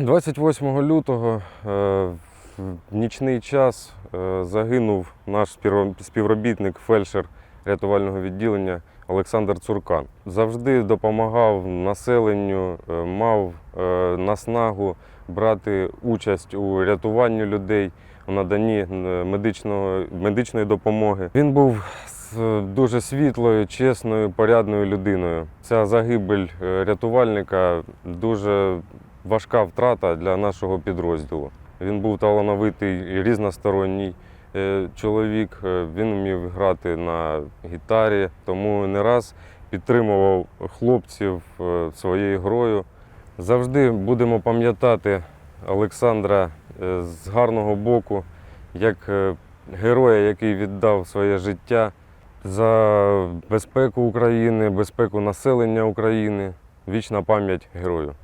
28 лютого е, в нічний час е, загинув наш співробітник, фельдшер рятувального відділення Олександр Цуркан. Завжди допомагав населенню, е, мав наснагу брати участь у рятуванні людей, у наданні медичного, медичної допомоги. Він був дуже світлою, чесною, порядною людиною. Ця загибель рятувальника дуже важка втрата для нашого підрозділу. Він був талановитий різносторонній е, чоловік. Е, Він вмів грати на гітарі, тому не раз підтримував хлопців е, своєю грою. Завжди будемо пам'ятати Олександра з гарного боку, як героя, який віддав своє життя за безпеку України, безпеку населення України. Вічна пам'ять герою.